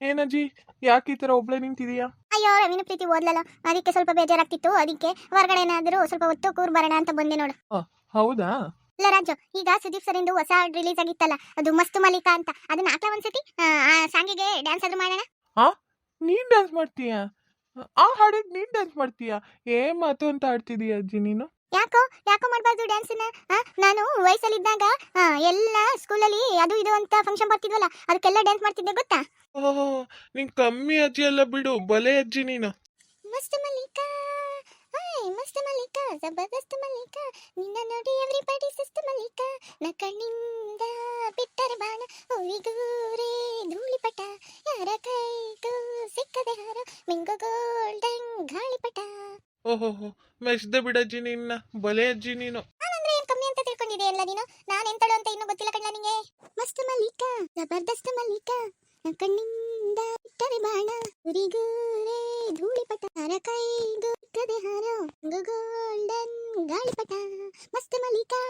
ಏನಜ್ಜಿ? ಯಾಕೆ ಈ ಥರ ಒಬ್ಳೆ ನಿಂತಿದೀಯಾ? ಅಯ್ಯೋ ರವಿನ ಪ್ರೀತಿ ಓದ್ಲಲ್ಲ. ಅದಕ್ಕೆ ಸ್ವಲ್ಪ ಬೇಜಾರಾಗ್ತಿತ್ತು. ಅದಕ್ಕೆ ಹೊರಗಡೆ ಏನಾದರೂ ಸ್ವಲ್ಪ ಹೊತ್ತು ಕೂರ್ ಬರೋಣ ಅಂತ ಬಂದೆ ನೋಡು. ಹೌದಾ? ಇಲ್ಲ ರಾಜು ಈಗ ಸುದೀಪ್ ಸರಿಂದು ಹೊಸ ರಿಲೀಸ್ ಆಗಿತ್ತಲ್ಲ. ಅದು ಮಸ್ತ್ ಮಲಿಕಾ ಅಂತ. ಅದನ್ನ ಹಾಕ್ಲ ಒಂದ್ಸತಿ ಆ, ಸಾಂಗಿಗೆ ಡ್ಯಾನ್ಸ್ ಆದ್ರೂ ಮಾಡೋಣ? ನೀನ್ ಡ್ಯಾನ್ಸ್ ಮಾಡ್ತೀಯಾ? ಆ ಹಾಡಿಗೆ ನೀನ್ ಡ್ಯಾನ್ಸ್ ಮಾಡ್ತೀಯಾ? ಏ ಮಾತು ಅಂತ ಆಡ್ತಿದೀಯ ಅಜ್ಜಿ ನೀನು? ಯಾಕೋ ಯಾಕೋ ಮಾಡಬಾರ್ದು ಡ್ಯಾನ್ಸನ್ನ ನಾನು ವಯಸ್ಸಲ್ಲಿದ್ದಾಗ ಎಲ್ಲ ಸ್ಕೂಲಲ್ಲಿ ಅದು ಇದು ಅಂತ ಫಂಕ್ಷನ್ ಬರ್ತಿದ್ವಲ್ಲ ಅದಕ್ಕೆಲ್ಲ ಡ್ಯಾನ್ಸ್ ಮಾಡ್ತಿದ್ದೆ ಗೊತ್ತಾ? ಓಹೋ ನೀನ್ ಕಮ್ಮಿ ಅಜ್ಜಿ ಅಲ್ಲ ಬಿಡು ಬಲೆ ಅಜ್ಜಿ ನೀನು. ಮಸ್ತ್ ಮಲ್ಲಿಕಾ ಹಾಯ್ ಮಸ್ತ್ ಮಲ್ಲಿಕಾ ಜಬರ್ದಸ್ತ್ ಮಲ್ಲಿಕಾ ನಿನ್ನ ನೋಡಿ ಎವ್ರಿಬಡಿ ಸುಸ್ತ್ ಮಲ್ಲಿಕಾ ನ ಕಣ್ಣಿಂದ ಬಿಟ್ಟರೆ ಬಾಣ ಹೂವಿಗೂರೇ ಧೂಳಿಪಟ ಯಾರ ಕೈಗೂ ಸಿಕ್ಕದೆ ಹಾರ ಮಿಂಗು ಗೋಲ್ಡನ್ ಗಾಳಿಪಟ ಓಹೋ ಮೆಚ್ದೆ ಬಿಡಜ್ಜಿ ನಿನ್ನ, ಬಲೆ ಅಜ್ಜಿ ನೀನು. ನಾನಂದ್ರೆ ಕಮ್ಮಿ ಅಂತ ತಿಳ್ಕೊಂಡಿದೆ ಎಲ್ಲ ನೀನು? ನಾನು ಎಂತಳು ಅಂತ ಇನ್ನೂ ಗೊತ್ತಿಲ್ಲ ಕಣ್ಣ ನಿಂಗೆ? ಮಸ್ತ್ ಮಲ್ಲಿಕಾ, ಜಬರ್ದಸ್ತ್ ಮಲಿಕಾ ನ ಕಣ್ಣಿಂದ ಬಿಟ್ಟರೆ ಬಾಣ. ಹುರಿಗೂರೇ ಧೂಳಿಪಟ ಹರ ಕೈಗೂ ಕದೆ ಹಾರ ಗೋಲ್ಡನ್ ಗಾಳಿಪಟ. ಮಸ್ತ್ ಮಲಿಕಾ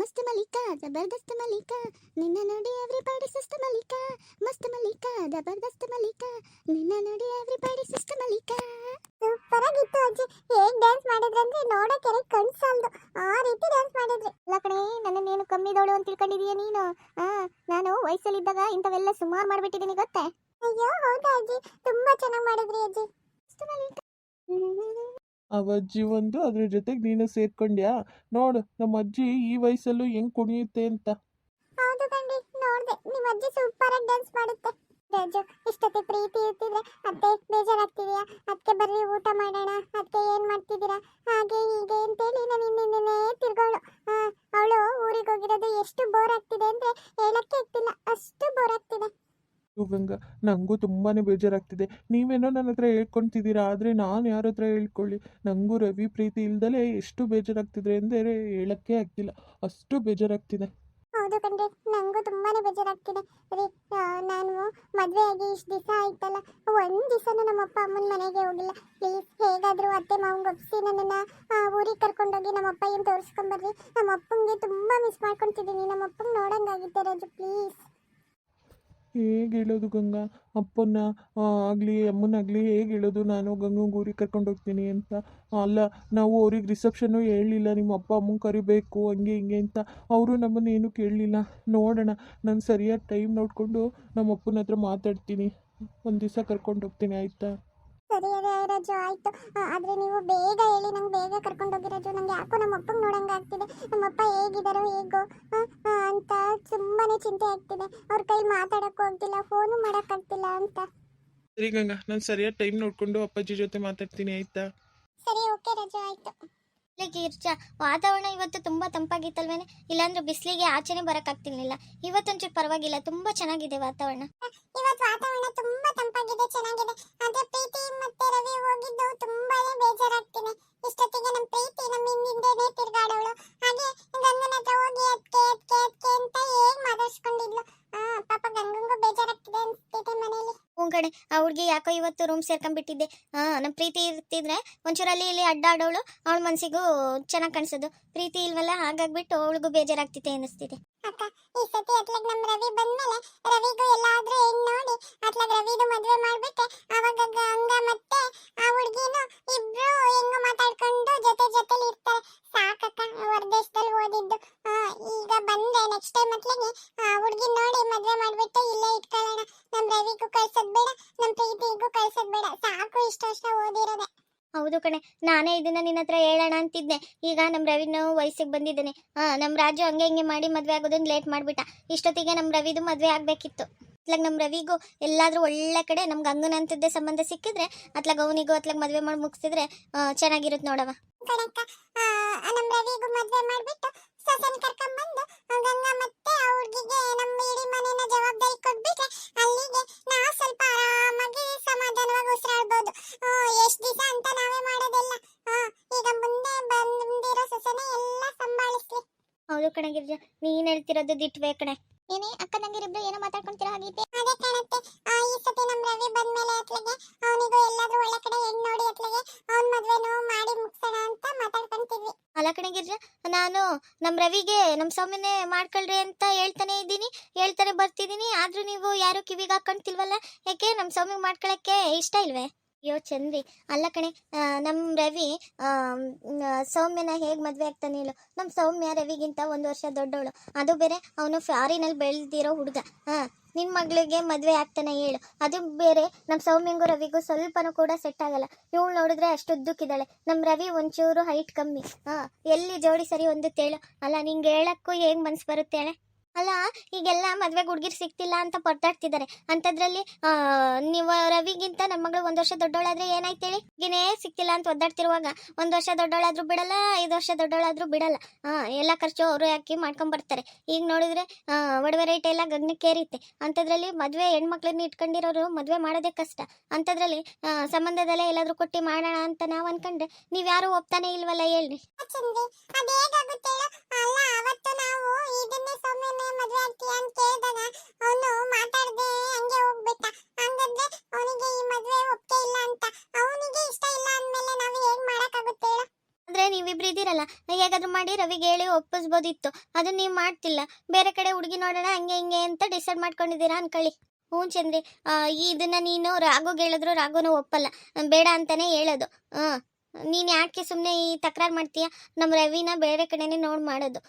ಮಸ್ತ್ ಮಲಿಕಾ ಜಬರ್ದಸ್ತ್ ಮಲಿಕಾ ನಿನ್ನ ನೋಡಿ ಎವ್ರಿಬಾಡಿ ಸುಸ್ತ್ ಮಲಿಕಾ ಮಸ್ತ್ ಮಲಿಕಾ ಜಬರ್ದಸ್ತ್ ಮಲಿಕಾ ನಿನ್ನ ನೋಡಿ ಎವ್ರಿಬಾಡಿ ಸುಸ್ತ್ ಮಲಿಕಾ ಸೂಪರ್ ಆಗಿತ್ತು ಅಜ್ಜಿ. ಹೇಗ್ ಡ್ಯಾನ್ಸ್ ಮಾಡಿದ್ರೆ ಅಂದ್ರೆ ನೋಡಕ್ಕೆ ಕಣ್ ಸಾಲ್ದು ಆ ರೀತಿ ಡ್ಯಾನ್ಸ್ ಮಾಡಿದ್ರಿ. ಇಲ್ಲ ಕಣೆ ನನ್ನನ್ನೇನು ಕಮ್ಮಿ ದೋಳು ಅಂತ ತಿಳ್ಕೊಂಡಿದೀಯ ನೀನು. ಆ ನಾನು ವಯಸ್ಸಲ್ಲಿದ್ದಾಗ ಇಂಥವೆಲ್ಲ ಸುಮಾರು ಮಾಡ್ಬಿಟ್ಟಿದ್ದೀನಿ ಗೊತ್ತೇ? ಅಯ್ಯೋ ಹೌದಾ ಅಜ್ಜಿ? ತುಂಬಾ ಚೆನ್ನಾಗಿ ಮಾಡಿದ್ರಿ ಅಜ್ಜಿ. ಅಷ್ಟು ಮಲ್ಲಿಕಾ. ಅವಜ್ಜಿ ಒಂದು ಅದ್ರ ಜೊತೆಗೆ ನೀನು ಸೇರ್ಕೊಂಡ್ಯಾ? ನೋಡು, ನಮ್ಮ ಅಜ್ಜಿ ಈ ವಯಸ್ಸಲ್ಲೂ ಹೆಂಗ್ ಕುಣಿಯುತ್ತೆ ಅಂತ. ಹೌದು ಕಣ್ರಿ ನೋಡ್ದೆ. ನಿಮ್ಮ ಅಜ್ಜಿ ಸೂಪರ್ ಆಗಿ ಡ್ಯಾನ್ಸ್ ಮಾಡುತ್ತೆ. ರಜು ಇಷ್ಟೊತ್ತಿ ಪ್ರೀತಿ ಇರ್ತಿದ್ರೆ ಅತ್ತೆ ಬೇಜಾರಾಗ್ತಿದ್ಯಾ? ಅದಕ್ಕೆ ಬರ್ರಿ, ಊಟ ಮಾಡೋಣ. ಅದಕ್ಕೆ ಏನು ಮಾಡ್ತಿದ್ದೀರಾ? ಹಾಗೆ ಹೀಗೆ ಅಂತೇಳಿ ನಾನು ಇನ್ನೇನೇ ತಿರ್ಗೋಳು. ಅವಳು ಊರಿಗೆ ಹೋಗಿರೋದು ಎಷ್ಟು ಬೋರ್ ಆಗ್ತಿದೆ ಅಂದ್ರೆ ಹೇಳಕ್ಕೆ ಆಗ್ತಿಲ್ಲ. ಅಷ್ಟು ಬೋರ್ ಆಗ್ತಿದೆ. ಗಂಗಾ. ನನಗೂ ತುಂಬಾ ಬೇಜಾರಾಗ್ತಿದೆ. ನೀವೇನೋ ನನ್ನ ಹತ್ರ ಹೇಳ್ಕೊಂತಿದ್ದೀರಾ ಆದರೆ ನಾನು ಯಾರ ಹತ್ರ ಹೇಳ್ಕೊಳ್ಳಿ? ನನಗೂ ರವಿ ಪ್ರೀತಿ ಇಲ್ದಲೇ ಎಷ್ಟು ಬೇಜಾರಾಗ್ತಿದೆ ಅಂದರೆ ಹೇಳಕ್ಕೆ ಆಗ್ತಿಲ್ಲ. ಅಷ್ಟು ಬೇಜಾರಾಗ್ತಿದೆ. ಹೌದು ಕಣ್ರಿ ನನಗೂ ತುಂಬಾ ಬೇಜಾರಾಗ್ತಿದೆ. ರೀ ನಾನು ಮದುವೆ ಆಗಿ ಇಷ್ಟು ದಿವಸ ಆಯ್ತಲ್ಲ, ಒಂದು ದಿವಸನೂ ನಮ್ಮ ಅಪ್ಪ ಅಮ್ಮನ ಮನೆಗೆ ಹೋಗಿಲ್ಲ. ಪ್ಲೀಸ್ ಹೇಗಾದರೂ ಅತ್ತೆ ಮಾವಂಗೆ ಒಪ್ಪಿಸಿ ನನ್ನನ್ನು ಊರಿಗೆ ಕರ್ಕೊಂಡೋಗಿ ನಮ್ಮ ಅಪ್ಪ ಏನು ತೋರಿಸ್ಕೊಂಬರ್ರಿ ನಮ್ಮ ಅಪ್ಪಂಗೆ ತುಂಬ ಮಿಸ್ ಮಾಡ್ಕೊತಿದ್ದೀನಿ ನಮ್ಮ ಅಪ್ಪಂಗೆ ನೋಡಂಗಾಗಿತ್ತೆ ರಾಜು ಪ್ಲೀಸ್ ಹೇಗೆ ಹೇಳೋದು ಗಂಗಾ? ಅಪ್ಪನ ಆಗಲಿ, ಅಮ್ಮನಾಗಲಿ ಹೇಗೆ ಹೇಳೋದು? ನಾನು ಗಂಗಂಗೆ ಊರಿಗೆ ಕರ್ಕೊಂಡು ಹೋಗ್ತೀನಿ ಅಂತ. ಅಲ್ಲ, ನಾವು ಅವ್ರಿಗೆ ರಿಸೆಪ್ಷನ್ನು ಹೇಳಲಿಲ್ಲ. ನಿಮ್ಮ ಅಪ್ಪ ಅಮ್ಮಂಗೆ ಕರಿಬೇಕು, ಹಂಗೆ, ಹಿಂಗೆ ಅಂತ. ಅವರು ನಮ್ಮನ್ನು ಏನೂ ಕೇಳಲಿಲ್ಲ. ನೋಡೋಣ. ನಾನು ಸರಿಯಾದ ಟೈಮ್ ನೋಡಿಕೊಂಡು ನಮ್ಮ ಅಪ್ಪನ ಹತ್ರ ಮಾತಾಡ್ತೀನಿ. ಒಂದು ದಿವಸ ಕರ್ಕೊಂಡು ಹೋಗ್ತೀನಿ, ಆಯಿತಾ? ರಾಜು, ಆಯಿತು. ಆದರೆ ನೀವು ಬೇಗ ಹೇಳಿ. ನಂಗೆ ಬೇಗ ಕರ್ಕೊಂಡು ರಾಜು. ನನಗೆ ಯಾಕೋ ನಮ್ಮ ಅಪ್ಪಂಗೆ ನೋಡಂಗಾಗ್ತಿದೆ ನಮ್ಮ ಅಪ್ಪ ಹೇಗಿದ್ದಾರೋ ಹೇಗೋ ತುಂಬಾ ಚಿಂತೆ ಆಗ್ತಿದೆ. ಅವ್ರ ಕೈ ಮಾತಾಡಕ್ಕೂ ಆಗ್ತಿಲ್ಲ ಫೋನು ಮಾಡೋಕ್ಕಾಗ್ತಿಲ್ಲ ಅಂತ. ಸರಿ ಗಂಗಾ ನಾನು ಸರಿಯಾದ ಟೈಮ್ ನೋಡ್ಕೊಂಡು ಅಪ್ಪಾಜಿ ಜೊತೆ ಮಾತಾಡ್ತೀನಿ ಆಯ್ತಾ? ಸರಿ ಓಕೆ ರಜಾ ಆಯ್ತು. ಗಿರ್ಜಾ ವಾತಾವರಣ ಇವತ್ತು ತುಂಬಾ ತಂಪಾಗಿತ್ತಲ್ವೇನೆ? ಇಲ್ಲಾಂದ್ರೆ ಬಿಸಿಲಿಗೆ ಆಚೆನೆ ಬರಕ್ಕಾಗ್ತಿರ್ಲಿಲ್ಲ ಇವತ್ತೊಂಚೂರು ಪರವಾಗಿಲ್ಲ ತುಂಬಾ ಚೆನ್ನಾಗಿದೆ ವಾತಾವರಣ. ಇವತ್ತು ವಾತಾವರಣ ತುಂಬಾ ತಂಪಾಗಿದೆ ಚೆನ್ನಾಗಿದೆ. ಆದ್ರೆ ಮನೇಲಿ ಹ್ಞೂ ಕಡೆ ಆ ಹುಡುಗಿ ಯಾಕೋ ಇವತ್ತು ರೂಮ್ ಸೇರ್ಕೊಂಡ್ಬಿಟ್ಟಿದ್ದೆ. ಹಾ ನಮ್ಮ ಪ್ರೀತಿ ಇರ್ತಿದ್ರೆ ಒಂಚೂರು ಅಲ್ಲಿ ಇಲ್ಲಿ ಅಡ್ಡಾಡೋಳು, ಅವಳ ಮನ್ಸಿಗೂ ಚೆನ್ನಾಗಿ ಕಾಣಿಸೋದು. ಪ್ರೀತಿ ಇಲ್ವಲ್ಲ, ಹಾಗಾಗ್ಬಿಟ್ಟು ಅವಳಿಗೂ ಬೇಜಾರಾಗ್ತಿದೆ ಅನ್ನಿಸ್ತಿದೆ. ಅಕ್ಕ, ಈ ಸತಿ ಅತ್ಲಾಗ ನಮ್ಮ ರವಿ ಬಂದ್ಮೇಲೆ ರವಿಗೂ ಎಲ್ಲಾದ್ರೂ ಹೆಣ್ಣು ನೋಡಿ, ಅತ್ಲಾಗ ರವಿದು ಮದ್ವೆ ಮಾಡ್ಬಿಟ್ಟೆ ಅವಾಗ ಗಂಗಾ ಮತ್ತೆ ಆ ಹುಡ್ಗಿನು ಇಬ್ರು ಹೆಂಗೋ ಮಾತಾಡ್ಕೊಂಡು ಜೊತೆ ಜೊತೆಲಿ ಇರ್ತಾರೆ. ಸಾಕಕ್ಕ, ಹೊರದೇಶದಲ್ಲಿ ಓದಿದ್ದು. ಈಗ ಬಂದ್ರೆ ನೆಕ್ಸ್ಟ್ ಟೈಮ್ ಅತ್ಲಾಗೆ ಆ ಹುಡ್ಗಿ ನೋಡಿ ಮದ್ವೆ ಮಾಡ್ಬಿಟ್ಟು ಇಲ್ಲೇ ಇಟ್ಕೊಳ್ಳೋಣ. ನಮ್ ರವಿಗೂ ಕಳ್ಸೋದ್ ಬೇಡ ನಮ್ ಪ್ರೀತಿಗೂ ಕಳ್ಸೋದ್ ಬೇಡ. ಸಾಕು ಇಷ್ಟ ಅಷ್ಟ ಓದಿರೋದೆ. ಹೌದು ಕಣೆ ನಾನೇ ಇದನ್ನ ನಿನ್ನ ಹತ್ರ ಹೇಳೋಣ ಅಂತಿದ್ದೆ. ಈಗ ನಮ್ಮ ರವಿನೂ ವಯಸ್ಸಿಗೆ ಬಂದಿದ್ದಾನೆ. ಹಾ ನಮ್ಮ ರಾಜು ಹಂಗೆ ಹಿಂಗೆ ಮಾಡಿ ಮದ್ವೆ ಆಗೋದನ್ನ ಲೇಟ್ ಮಾಡ್ಬಿಟ್ಟ. ಇಷ್ಟೊತ್ತಿಗೆ ನಮ್ಮ ರವಿದು ಮದ್ವೆ ಆಗಬೇಕಿತ್ತು. ಅತ್ಲಾಗ ನಮ್ಮ ರವಿಗೂ ಎಲ್ಲಾದ್ರೂ ಒಳ್ಳೆ ಕಡೆ ನಮ್ಗೆ ಅಂತದ್ದೇ ಸಂಬಂಧ ಸಿಕ್ಕಿದ್ರೆ ಅತ್ಲಾಗ ಅವನಿಗೂ ಅತ್ಲಾಗ ಮದ್ವೆ ಮಾಡಿ ಮುಗಿಸಿದ್ರೆ ಚೆನ್ನಾಗಿರುತ್ತೆ ನೋಡವ ನಮ್ಮ ರವಿಗೂ ಮದುವೆ ನೀನ್ ಹೇಳ್ತಿರೋದು ದಿಟ್ವೇ ಕಣೆ. ಏನೇ ಅಕ್ಕ ನಂಗಿರಿಬ್ರು ಏನೋ ಮಾತಾಡ್ಕೊಂತೀರಾ ಹಾಗೈತೆ ಅದೇ ಕಾಣುತ್ತೆ. ಆ, ಈ ಸತಿ ನಮ್ ರವಿ ಬಂದ್ಮೇಲೆ ಅತ್ಲಗೆ ಅವನಿಗೂ ಎಲ್ಲಾದ್ರೂ ಒಳ್ಳೆ ಕಡೆ ಹೆಣ್ಣು ನೋಡಿ ಅತ್ಲಗೆ ಅವ್ನ ಮದ್ವೆನೋ ಮಾಡಿ ಮುಗ್ಸೋಣ ಅಂತ ಮಾತಾಡ್ಕೊಂತಿದ್ವಿ ಅಲ್ಲ ಕಣೆ ಗಿರಿಜಾ ನಾನು ನಮ್ಮ ರವಿಗೆ ನಮ್ಮ ಸ್ವಾಮಿನೇ ಮಾಡ್ಕೊಳ್ರಿ ಅಂತ ಹೇಳ್ತಾನೆ ಇದ್ದೀನಿ. ಹೇಳ್ತಾನೆ ಬರ್ತಿದ್ದೀನಿ. ಆದ್ರೂ ನೀವು ಯಾರು ಕಿವಿಗೆ ಹಾಕೊಂತಿಲ್ವಲ್ಲ? ಯಾಕೆ ನಮ್ಮ ಸೌಮ್ಯ ಮಾಡ್ಕೊಳಕ್ಕೆ ಇಷ್ಟ ಇಲ್ವೇ? ಅಯ್ಯೋ, ಚಂದ್ರಿ. ಅಲ್ಲ ಕಣೆ ನಮ್ಮ ರವಿ ಸೌಮ್ಯನ ಹೇಗೆ ಮದುವೆ ಆಗ್ತಾನೆ ಹೇಳು. ನಮ್ಮ ಸೌಮ್ಯ ರವಿಗಿಂತ ಒಂದು ವರ್ಷ ದೊಡ್ಡವಳು. ಅದು ಬೇರೆ, ಅವನು ಫಾರಿನಲ್ಲಿ ಬೆಳೆದಿರೋ ಹುಡುಗ. ಹಾಂ ನಿನ್ನ ಮಗಳಿಗೆ ಮದುವೆ ಆಗ್ತಾನೆ ಹೇಳು. ಅದು ಬೇರೆ ನಮ್ಮ ಸೌಮ್ಯಂಗೂ ರವಿಗೂ ಸ್ವಲ್ಪನೂ ಕೂಡ ಸೆಟ್ ಆಗಲ್ಲ. ಇವಳು ನೋಡಿದ್ರೆ ಅಷ್ಟು ಉದ್ದಕ್ಕಿದ್ದಾಳೆ ನಮ್ಮ ರವಿ ಒಂಚೂರು ಹೈಟ್ ಕಮ್ಮಿ. ಹಾಂ, ಎಲ್ಲಿ ಜೋಡಿ ಸರಿ ಒಂದು ತೇಳು ಅಲ್ಲ, ನಿಂಗೆ ಹೇಳಕ್ಕೂ ಹೇಗೆ ಮನ್ಸು ಬರುತ್ತೆ ಹೇಳೆ ಅಲ್ಲ, ಈಗೆಲ್ಲ ಮದ್ವೆಗೆ ಹುಡುಗಿರ್ ಸಿಗ್ತಿಲ್ಲ ಅಂತ ಪರ್ದಾಡ್ತಿದ್ದಾರೆ ಅಂಥದ್ರಲ್ಲಿ ನೀವು ರವಿಗಿಂತ ನಮ್ಮ ಮಗಳು ಒಂದು ವರ್ಷ ದೊಡ್ಡವಳಾದ್ರೆ ಏನಾಯ್ತು ಹೇಳಿ? ಸಿಕ್ತಿಲ್ಲ ಸಿಗ್ತಿಲ್ಲ ಅಂತ ಒದ್ದಾಡ್ತಿರುವಾಗ ಒಂದು ವರ್ಷ ದೊಡ್ಡವಳಾದ್ರೂ ಬಿಡಲ್ಲ, ಐದು ವರ್ಷ ದೊಡ್ಡವಳಾದ್ರೂ ಬಿಡಲ್ಲ. ಎಲ್ಲ ಖರ್ಚು ಅವರು ಹಾಕಿ ಮಾಡ್ಕೊಂಡ್ ಬರ್ತಾರೆ. ಈಗ ನೋಡಿದ್ರೆ ಒಡವೆ ರೇಟ್ ಎಲ್ಲ ಗಗನಕ್ಕೇರಿತ್ತೆ ಅಂಥದ್ರಲ್ಲಿ ಮದುವೆ ಹೆಣ್ಮಕ್ಳನ್ನ ಇಟ್ಕೊಂಡಿರೋರು ಮದುವೆ ಮಾಡೋದೇ ಕಷ್ಟ. ಅಂಥದ್ರಲ್ಲಿ ಸಂಬಂಧದಲ್ಲೇ ಎಲ್ಲಾದರೂ ಕೊಟ್ಟು ಮಾಡೋಣ ಅಂತ ನಾವು ಅನ್ಕೊಂಡ್ರೆ ನೀವ್ಯಾರು ಒಪ್ತಾನೆ ಇಲ್ವಲ್ಲ ನಾವು ಹೇಳು? ಸೌಮ್ಯನೇ ಆಗ್ತೀಯ ಅಂತ ಕೇಳಿದಾಗ ಅವನು ಮಾತಾಡದೆ ಹಂಗೆ ಹೋಗ್ಬಿಟ್ಟ. ಹಂಗಂದ್ರೆ ಅವನಿಗೆ ಈ ಮದುವೆ ಒಪ್ಪಿಗೆ ಇಲ್ಲ ಅಂತ. ಅವನಿಗೆ ಇಷ್ಟ ಇಲ್ಲ ಅಂದ್ಮೇಲೆ ನಾವು ಏನ್ ಮಾಡಕ್ಕಾಗುತ್ತೆ ಹೇಳು? ಅಂದ್ರೆ ನೀವಿಬ್ರು ಇದ್ದೀರಲ್ಲ ಹೇಗಾದ್ರೂ ಮಾಡಿ ರವಿಗೆ ಹೇಳಿ ಒಪ್ಪಿಸ್ಬೋದಿತ್ತು. ಅದನ್ನ ನೀವು ಮಾಡ್ತಿಲ್ಲ. ಬೇರೆ ಕಡೆ ಹುಡುಗಿ ನೋಡೋಣ, ಹಂಗೆ ಹಿಂಗೆ ಅಂತ ಡಿಸೈಡ್ ಮಾಡ್ಕೊಂಡಿದ್ದೀರಾ ಅನ್ಕೊಳ್ಳಿ. ಹ್ಞೂ ಚಂದ್ರಿ. ಇದನ್ನ ನೀನು ರಾಘುಗೆ ಹೇಳಿದ್ರು ರಾಘುನು ಒಪ್ಪಲ್ಲ. ಬೇಡ ಅಂತಾನೆ ಹೇಳೋದು. ಹಾಂ ನೀನು ಯಾಕೆ ಸುಮ್ಮನೆ ಈ ತಕರಾರು ಮಾಡ್ತೀಯ? ನಮ್ಮ ರವಿನ ಬೇರೆ ಕಡೆನೇ ನೋಡಿ ಮಾಡೋದು.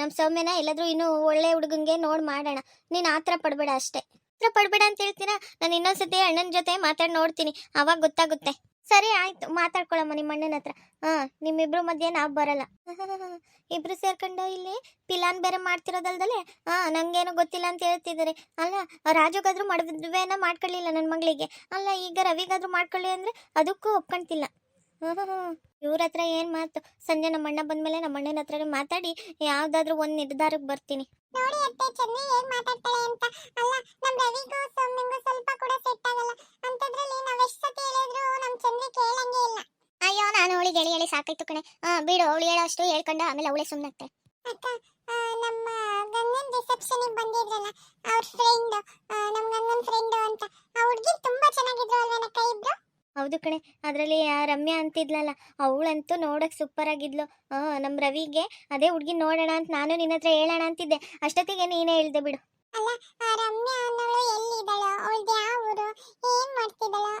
ನಮ್ಮ ಸೌಮ್ಯನ ಎಲ್ಲಾದರೂ ಇನ್ನೂ ಒಳ್ಳೆ ಹುಡುಗಂಗೆ ನೋಡಿ ಮಾಡೋಣ. ನೀನು ಆ ಥರ ಪಡಬೇಡ ಅಷ್ಟೇ. ಥರ ಪಡಬೇಡ ಅಂತ ಹೇಳ್ತೀರಾ? ನಾನು ಇನ್ನೊಂದ್ಸತಿ ಅಣ್ಣನ ಜೊತೆ ಮಾತಾಡಿ ನೋಡ್ತೀನಿ. ಅವಾಗ ಗೊತ್ತಾಗುತ್ತೆ. ಸರಿ, ಆಯ್ತು. ಮಾತಾಡ್ಕೊಳಮ್ಮ ನಿಮ್ಮ ಅಣ್ಣನ ಹತ್ರ. ಹಾ ನಿಮ್ಮಿಬ್ರು ಮಧ್ಯೆ ನಾವ್ ಬರಲ್ಲ. ಇಬ್ರು ಸೇರ್ಕೊಂಡು ಇಲ್ಲಿ ಪಿಲಾನ್ ಬೇರೆ ಮಾಡ್ತಿರೋದಲ್ದಲೆ? ಹಾ ನಂಗೇನು ಗೊತ್ತಿಲ್ಲ ಅಂತ ಹೇಳ್ತಿದ್ದಾರೆ ಅಲ್ಲ, ರಾಜುಗಾದ್ರೂ ಮದುವೆನ ಮಾಡ್ಕೊಳ್ಳಿಲ್ಲ ನನ್ನ ಮಗಳಿಗೆ. ಅಲ್ಲ, ಈಗ ರವಿಗಾದ್ರೂ ಮಾಡ್ಕೊಳ್ಳಿ ಅಂದ್ರೆ ಅದಕ್ಕೂ ಒಪ್ಕೊಂತಿಲ್ಲ ಇವ್ರ ಹತ್ರ ಏನ್ ಮಾತು? ಸಂಜೆ ನಮ್ಮ ಅಣ್ಣ ಬಂದ್ಮೇಲೆ ನಮ್ಮ ಅಣ್ಣನ ಹತ್ರ ಮಾತಾಡಿ ಯಾವ್ದಾದ್ರು ಒಂದ್ ನಿರ್ಧಾರಕ್ಕೆ ಬರ್ತೀನಿ. ನೋಡಿ ಅತ್ತೆ ಚೆನ್ನಿ ಹೇಗ್ ಮಾತಾಡ್ತಾಳೆ ಅಂತ. ಅಲ್ಲ ನಮ್ ರವಿಗೂ ಸೌಮ್ಯಂಗೂ ಸ್ವಲ್ಪ ಕೂಡ ಸೆಟ್ ಆಗಲ್ಲ. ಅಂತದ್ರಲ್ಲಿ ನಾವು ಎಷ್ಟು ಸತಿ ಹೇಳಿದ್ರು ನಮ್ಮ ಚಂದ್ರಿ ಕೇಳಂಗೆ ಇಲ್ಲ. ಅಯ್ಯೋ ನಾನು ಅವಳಿಗೆ ಹೇಳಿ ಹೇಳಿ ಸಾಕಾಯ್ತು ಕಣೆ. ಹಾ ಬಿಡು ಅವಳು ಹೇಳೋ ಅಷ್ಟು ಹೇಳ್ಕೊಂಡ ಆಮೇಲೆ ಅವಳೇ ಸುಮ್ಮನೆ ಅಕ್ಕ ನಮ್ಮ ಗಂಗನ್ ರಿಸೆಪ್ಷನ್ ಬಂದಿದ್ರಲ್ಲ ಅವ್ರ ಫ್ರೆಂಡ್ ನಮ್ಮ ಗಂಗನ್ ಫ್ರೆಂಡ್ ಅಂತ. ಆ ಹುಡುಗಿ ತುಂಬಾ ಚೆನ್ನಾಗಿದ್ರು ಕೈ ಇಬ್ರು? ಹೌದು ಕಣೆ ಅದರಲ್ಲಿ ರಮ್ಯಾ ಅಂತಿದ್ಲಲ್ಲ ಅವಳಂತೂ ನೋಡಕ್ ಸೂಪರ್ ಆಗಿದ್ಲು ನಮ್ಮ ನಮ್ ರವಿಗೆ ಅದೇ ಹುಡ್ಗಿ ನೋಡೋಣ ಅಂತ ನಾನು ನಿನ್ನ ಹತ್ರ ಹೇಳೋಣ ಅಂತಿದ್ದೆ. ಅಷ್ಟೊತ್ತಿಗೆ ನೀನೇ ಹೇಳ್ದೆ ಬಿಡು. ಅಲ್ಲ ಆ ರಮ್ಯಾ ಅನ್ನೋಳು ಎಲ್ಲಿದ್ದಾಳೋ ಅವಳದ್ದು ಯಾವ ಊರು ಏನ್ ಮಾಡ್ತಿದ್ದಾಳೋ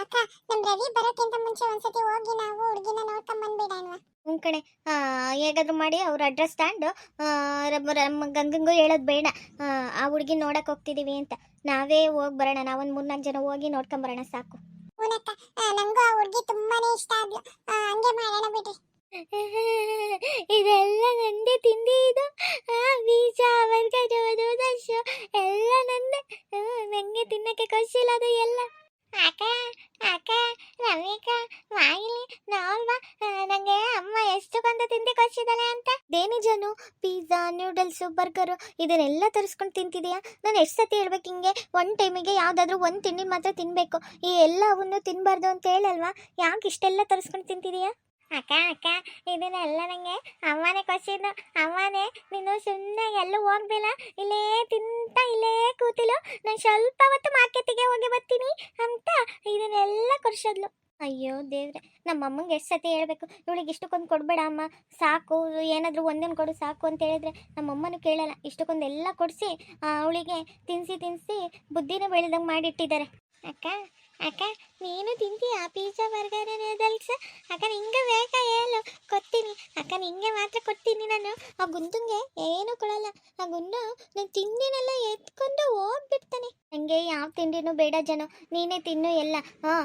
ಅಕ್ಕ ನಮ್ ರವಿ ಬರೋಕ್ಕಿಂತ ಮುಂಚೆ ಒಂದ್ಸತಿ ಹೋಗಿ ನಾವು ಹುಡುಗಿನ ನೋಡ್ಕೊಂಡ್ ಬಂದ್ಬಿಡೋಣ. ಹ್ಞೂ ಕಣೆ ಹೇಗಾದ್ರೂ ಮಾಡಿ ಅವ್ರ ಅಡ್ರೆಸ್ ತಗೊಂಡು ರಮ್ಮ ಗಂಗಂಗೂ ಹೇಳೋದು ಬೇಡ. ಆ, ಹುಡುಗಿ ಹುಡ್ಗಿ ನೋಡಕ್ ಹೋಗ್ತಿದೀವಿ ಅಂತ. ನಾವೇ ಹೋಗಿ ಬರೋಣ ನಾವೊಂದು ಮೂರ್ನಾಲ್ಕು ಜನ ಹೋಗಿ ನೋಡ್ಕೊಂಬರೋಣ ಸಾಕು. ಹೂನಕ್ಕ ನಂಗೂ ಆ ಹುಡ್ಗಿ ತುಂಬಾನೇ ಇಷ್ಟ ಆದ್ಲು. ಹಂಗೆ ಮಾಡೋಣ ಬಿಡ್ರಿ. ಇದೆಲ್ಲ ನಂದೇ ತಿಂಡಿ ಇದು. ಬೀಜ ಬರ್ಗಜೋದು ದಶು ಎಲ್ಲ ನಂದೆ. ನಂಗೆ ತಿನ್ನಕ್ಕೆ ಖುಷಿಲ್ಲ ಅದು ಎಲ್ಲ. ಅಕ್ಕ ಅಕ್ಕ, ರವಿಕ ಮಾಯಿಲಿ ನೋಡ್ವಾ ನಂಗೆ ಅಮ್ಮ ಎಷ್ಟು ಬಂದು ತಿಂಡಿ ಕೊಡ್ಸಿದಾಳೆ ಅಂತ. ದೇನಿ ಜನು ನೂಡಲ್ಸ್ ಬರ್ಗರು ಇದನ್ನೆಲ್ಲ ತರಿಸ್ಕೊಂಡು ತಿಂತಿದೀಯಾ? ನಾನು ಎಷ್ಟು ಸತಿ ಹೇಳ್ಬೇಕು ಹಿಂಗೆ? ಒಂದು ಟೈಮಿಗೆ ಯಾವುದಾದ್ರೂ ಒಂದು ತಿಂಡಿ ಮಾತ್ರ ತಿನ್ನಬೇಕು ಈ ಎಲ್ಲವನ್ನು ತಿನ್ನಬಾರ್ದು ಅಂತ ಹೇಳಲ್ವಾ? ಯಾಕೆ ಇಷ್ಟೆಲ್ಲ ತರಿಸ್ಕೊಂಡು ತಿಂತಿದೀಯಾ? ಅಕ್ಕ ಅಕ್ಕ, ಇದನ್ನೆಲ್ಲ ನನಗೆ ಅಮ್ಮನೇ ಕೊಡ್ಸಿದ್ದು ಅಮ್ಮನೇ ನೀನು ಸುಮ್ಮನೆ ಎಲ್ಲೂ ಹೋಗ್ದಿಲ್ಲ ಇಲ್ಲೇ ತಿಂತ, ಇಲ್ಲೇ ಕೂತಿಲು. ನಾನು ಸ್ವಲ್ಪ ಹೊತ್ತು ಮಾರ್ಕೆಟಿಗೆ ಹೋಗಿ ಬರ್ತೀನಿ ಅಂತ ಇದನ್ನೆಲ್ಲ ಕೊಡ್ಸದ್ಲು ಅಯ್ಯೋ ದೇವ್ರೆ ನಮ್ಮ ಅಮ್ಮಂಗೆ ಎಷ್ಟು ಸತಿ ಹೇಳಬೇಕು, ಇವಳಿಗೆ ಇಷ್ಟಕ್ಕೊಂದು ಕೊಡಬೇಡ ಅಮ್ಮ, ಸಾಕು ಏನಾದರೂ ಒಂದೊಂದು ಕೊಡು, ಸಾಕು ಅಂತ ಹೇಳಿದ್ರೆ ನಮ್ಮ ಅಮ್ಮನೂ ಕೇಳಲ್ಲ, ಇಷ್ಟಕ್ಕೊಂದು ಎಲ್ಲ ಕೊಡಿಸಿ ಅವಳಿಗೆ ತಿನ್ಸಿ ತಿನ್ಸಿ ಬುದ್ಧಿನ ಬೆಳೆದಂಗೆ ಮಾಡಿಟ್ಟಿದ್ದಾರೆ. ಅಕ್ಕ ಅಕ್ಕ ನೀನು ತಿಂತೀಯಾ ಪಿಜ್ಜಾ ಬರ್ಗರ್ ನೂಡಲ್ಸ್ ಅಕ್ಕ ನಿಂಗೆ ಬೇಕಾ ಹೇಳು. ಕೊಡ್ತೀನಿ. ಅಕ್ಕ ನಿಂಗೆ ಮಾತ್ರ ಕೊಡ್ತೀನಿ ನಾನು. ಆ ಗುಂಡುಂಗೆ ಏನು ಕೊಡಲ್ಲ. ಆ ಗುಂಡು ನಾನು ತಿಂಡಿನೆಲ್ಲ ಎತ್ಕೊಂಡು ಹೋಗ್ಬಿಡ್ತಾನೆ. ನನಗೆ ಯಾವ ತಿಂಡಿನೂ ಬೇಡ ಜನ. ನೀನೇ ತಿನ್ನು ಎಲ್ಲ. ಹಾಂ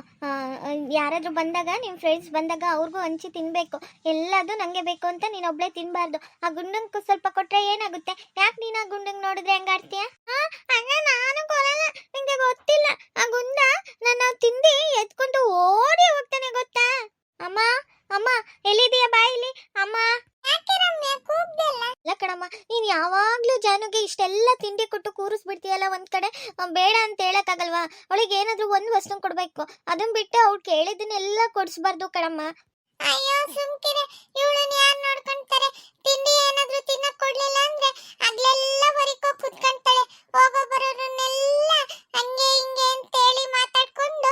ಯಾರಾದರೂ ಬಂದಾಗ ನಿಮ್ಮ ಫ್ರೆಂಡ್ಸ್ ಬಂದಾಗ ಅವ್ರಿಗೂ ಹಂಚಿ ತಿನ್ನಬೇಕು ಎಲ್ಲದೂ ನನಗೆ ಬೇಕು ಅಂತ ನೀನು ಒಬ್ಳೆ ತಿನ್ನಬಾರ್ದು ಆ ಗುಂಡಂಗೆ ಸ್ವಲ್ಪ ಕೊಟ್ರೆ ಏನಾಗುತ್ತೆ? ಯಾಕೆ ನೀನು ಆ ಗುಂಡಂಗೆ ನೋಡಿದ್ರೆ ಹೆಂಗಾಡ್ತೀಯ ಹಾಂ ನಾನು ಕೊಡಲ್ಲ. ನಿಂಗೆ ಗೊತ್ತಿಲ್ಲ. ಆ ಗುಂಡ ನನ್ನ ತಿಂಡಿ ಎತ್ಕೊಂಡು ಓಡಿ ಹೋಗ್ತಾನೆ ಗೊತ್ತಾ? ಅಮ್ಮ ಅಮ್ಮ ಎಲ್ಲಿದೀಯ ಇಲ್ಲಿ ಅಮ್ಮ. ಇಲ್ಲ? ಕಣಮ್ಮ, ನೀನು ಯಾವಾಗಲೂ ಜಾನುಗೆ ಇಷ್ಟೆಲ್ಲ ತಿಂಡಿ ಕೊಟ್ಟು ಕೂರಿಸ್ಬಿಡ್ತೀಯಲ್ಲ ಒಂದ್ ಕಡೆ? ಬೇಡ ಅಂತ ಹೇಳಕ್ಕಾಗಲ್ವಾ? ಅವಳಿಗೆ ಏನಾದ್ರೂ ಒಂದು ವಸ್ತು ಕೊಡಬೇಕು. ಅದನ್ ಬಿಟ್ಟು ಅವ್ಳು ಕೇಳಿದನ್ನೆಲ್ಲ ಕೊಡಿಸ್ಬಾರ್ದು ಕಣಮ್ಮ. ಅಯ್ಯೋ, ಸುಮ್ಕಿರೆ. ಇವಳನ್ನ ಯಾರು ನೋಡ್ಕೊಂತಾರೆ? ತಿಂಡಿ ಏನಾದ್ರೂ ತಿನ್ನಕ್ ಕೊಡ್ಲಿಲ್ಲ ಅಂದ್ರೆ ಅಲ್ಲೆಲ್ಲ ಹೊರಿಕೋ ಕುತ್ಕೊಂತಾಳೆ. ಹೋಗೋ ಬರೋರನ್ನೆಲ್ಲ ಹಂಗೆ ಹಿಂಗೆ ಅಂತ ಹೇಳಿ ಮಾತಾಡ್ಕೊಂಡು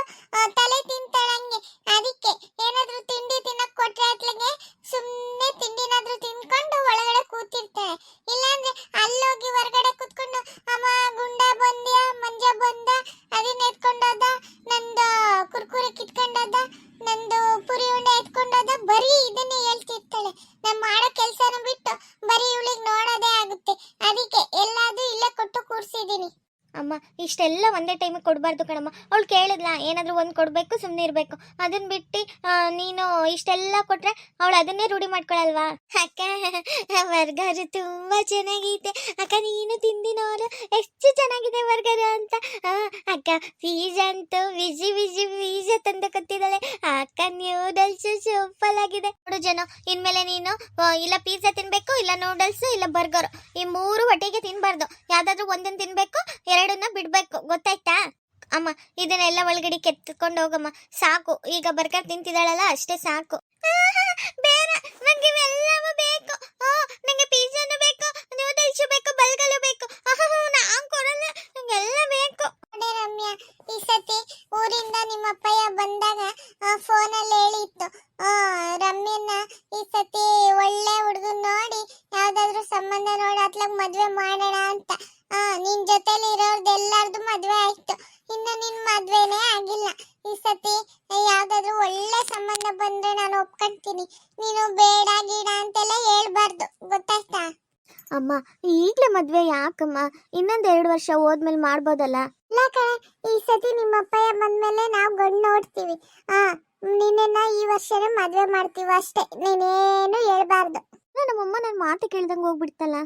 ತಲೆ ತಿಂತಾಳೆ ಹಂಗೆ. ಅದಕ್ಕೆ ಏನಾದ್ರೂ ತಿಂಡಿ ತಿನ್ನಕ್ ಕೊಟ್ರೆ ಅತ್ಲಗೆ ಸುಮ್ಮನೆ ತಿಂಡಿನಾದ್ರೂ ತಿನ್ಕೊಂಡು ಒಳಗಡೆ ಕೂತಿರ್ತಾಳೆ. ಇಲ್ಲಾಂದ್ರೆ ಅಲ್ಲೋಗಿ ಹೊರಗಡೆ ಕೂತ್ಕೊಂಡು, ಅಮ್ಮ, ಗುಂಡ ಬಂದ್ಯಾ? ಮಂಜ ಬಂದ? ಅದನ್ನ ಎತ್ಕೊಂಡೋದ? ನಂದು ಕುರ್ಕುರೆ ಕಿತ್ಕೊಂಡೋದ? ನಂದು ಪುರಿ ಉಂಡೆ ಎತ್ಕೊಂಡೋದ ಬರೀ ಇದನ್ನೇ ಹೇಳ್ತಿರ್ತಾಳೆ. ನಾನು ಮಾಡೋ ಕೆಲಸನ ಬಿಟ್ಟು ಬರೀ ಇವಳಿಗೆ ನೋಡೋದೇ ಆಗುತ್ತೆ. ಅದಕ್ಕೆ ಎಲ್ಲಾದ್ರೂ ಇಲ್ಲೇ ಕೊಟ್ಟು ಕೂರ್ಸಿದೀನಿ ಅಮ್ಮ, ಇಷ್ಟೆಲ್ಲ ಒಂದೇ ಟೈಮಿಗೆ ಕೊಡಬಾರ್ದು ಕಣಮ್ಮ. ಅವಳು ಕೇಳಿದ್ಲ, ಏನಾದರೂ ಒಂದು ಕೊಡಬೇಕು ಸುಮ್ಮನೆ ಇರಬೇಕು. ಅದನ್ನ ಬಿಟ್ಟು ನೀನು ಇಷ್ಟೆಲ್ಲ ಕೊಟ್ಟರೆ ಅವಳು ಅದನ್ನೇ ರೂಢಿ ಮಾಡ್ಕೊಳಲ್ವಾ? ಅಕ್ಕ ಬರ್ಗರ್ ತುಂಬ ಚೆನ್ನಾಗಿದೆ ಅಕ್ಕ, ನೀನು ತಿಂದಿನವರು ಎಷ್ಟು ಚೆನ್ನಾಗಿದೆ ಬರ್ಗರ್ ಅಂತ. ಅಕ್ಕ ಪೀಜಾ ಅಂತೂ ವಿಜಿ ವಿಜಿ ಪೀಜಾ ತಂದು ಕೊತ್ತಿದ್ದಾಳೆ ಅಕ್ಕ ನ್ಯೂಡಲ್ಸ್ ಸೂಪರ್ ಆಗಿದೆ ನೋಡು ಜನ, ಇನ್ಮೇಲೆ ನೀನು ಇಲ್ಲ ಪಿಜ್ಜಾ ತಿನ್ಬೇಕು, ಇಲ್ಲ ನೂಡಲ್ಸ್ ಇಲ್ಲ ಬರ್ಗರ್ ಈ ಮೂರು ಒಟ್ಟಿಗೆ ತಿನ್ಬಾರ್ದು. ಯಾವ್ದಾದ್ರು ಒಂದನ್ನು ತಿನ್ಬೇಕು ಎರಡನ್ನ ಬಿಡ್ಬೇಕು ಗೊತ್ತಾಯ್ತಾ? ಅಮ್ಮ ಇದನ್ನೆಲ್ಲ ಒಳಗಡೆ ಕೆತ್ಕೊಂಡು ಹೋಗಮ್ಮ. ಸಾಕು ಈಗ ಬರ್ಗರ್ ತಿಂತಿದ್ದಾಳಲ್ಲ ಅಷ್ಟೇ ಸಾಕು. ಬೇರೆ ನಂಗೆ ಇವೆಲ್ಲವೂ ಬೇಕು. ಆ, ನಂಗೆ ಪಿಜ್ಜಾನು ಬೇಕು ನೂಡಲ್ಸ್ ಬೇಕು ಬಲ್ಗಲು ಬೇಕು. ಸಂಬಂಧ ಬಂದ್ರೆ ನಾನು ಒಪ್ಕೊಂತೀನಿ. ನೀನು ಬೇಡ ಗೀಡ ಅಂತೆಲ್ಲ ಹೇಳ್ಬಾರ್ದು. ಗೊತ್ತಾಯ್ತಾ? ಅಮ್ಮ ಈಗ್ಲೇ ಮದ್ವೆ ಯಾಕಮ್ಮ? ಇನ್ನೊಂದ್ ಎರಡು ವರ್ಷ ಹೋದ್ಮೇಲೆ ಮಾಡ್ಬೋದಲ್ಲ? ಇಲ್ಲ ಕಣೆ ಈ ಸತಿ ನಿಮ್ಮ ಅಪ್ಪಯ್ಯ ಬಂದ್ಮೇಲೆ ನಾವು ಗಂಡು ನೋಡ್ತೀವಿ. ಹಾ ನಿನ್ನ ಈ ವರ್ಷನೇ ಮದ್ವೆ ಮಾಡ್ತೀವಿ ಅಷ್ಟೇ ನೀನೇನು ಹೇಳ್ಬಾರ್ದು. ನಮ್ಮಮ್ಮ ನನ್ನ ಮಾತು ಕೇಳ್ದಂಗೆ ಹೋಗ್ಬಿಡ್ತಲ್ಲ?